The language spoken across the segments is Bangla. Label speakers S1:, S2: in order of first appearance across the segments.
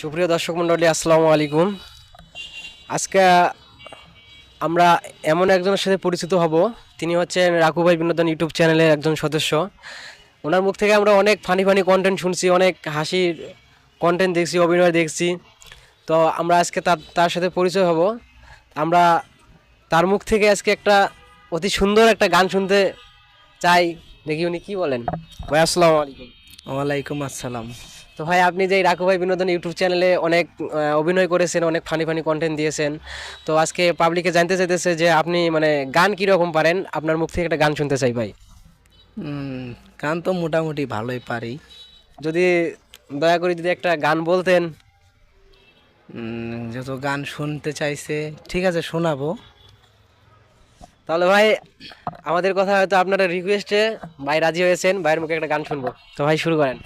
S1: সুপ্রিয় দর্শক মণ্ডলী, আসসালামু আলাইকুম। আজকে আমরা এমন একজনের সাথে পরিচিত হব। তিনি হচ্ছেন রাকু ভাই বিনোদন ইউটিউব চ্যানেলের একজন সদস্য। ওনার মুখ থেকে আমরা অনেক ফানি ফানি কন্টেন্ট শুনছি, অনেক হাসির কন্টেন্ট দেখছি, অভিনয় দেখছি। তো আমরা আজকে তার তার সাথে পরিচয় হব। আমরা তার মুখ থেকে আজকে একটা অতি সুন্দর একটা গান শুনতে চাই। দেখি উনি কি বলেন। ভাই, আসসালামু আলাইকুম।
S2: ওয়ালাইকুম আসসালাম।
S1: তো ভাই আপনি যে রাকু ভাই বিনোদন ইউটিউব চ্যানেলে অনেক অভিনয় করেছেন অনেক ফানি ফানি কন্টেন্ট দিয়েছেন তো আজকে পাবলিকে জানতে চাইতেছে যে আপনি মানে গান কীরকম পারেন? আপনার মুখ থেকে একটা গান শুনতে চাই ভাই।
S2: গান তো মোটামুটি ভালোই পারি।
S1: যদি দয়া করে যদি একটা গান বলতেন।
S2: যত গান শুনতে চাইছে ঠিক আছে শোনাবো।
S1: তাহলে ভাই, আমাদের কথা হয়তো আপনারা রিকোয়েস্টে ভাই রাজি হয়েছেন, ভাইয়ের মুখে একটা গান শুনব। তো ভাই, শুরু করেন।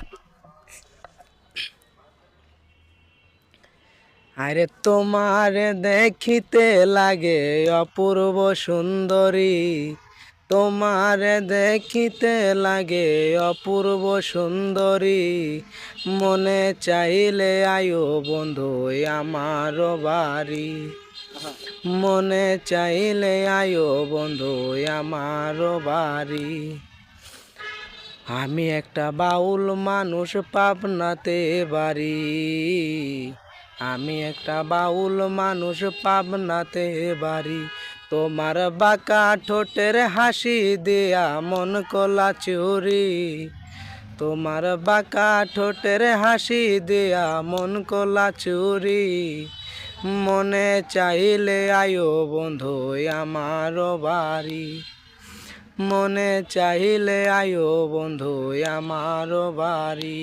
S2: আরে তোমার দেখিতে লাগে অপূর্ব সুন্দরী। তোমার দেখিতে লাগে অপূর্ব সুন্দরী। মনে চাইলে আয়ো বন্ধু আমার বাড়ি। মনে চাইলে আয়ো বন্ধু আমার বাড়ি। আমি একটা বাউল মানুষ, পাবনাতে বাড়ি। আমি একটা বাউল মানুষ, পাবনাতে বাড়ি। তোমার বাঁকা ঠোঁটের হাসি দিয়া মন কলা চুরি। তোমার বাঁকা ঠোঁটের হাসি দিয়া মন কলা চুরি। মনে চাইলে আয়ো বন্ধু আমার বাড়ি। মনে চাইলে আয়ো বন্ধু আমার বাড়ি।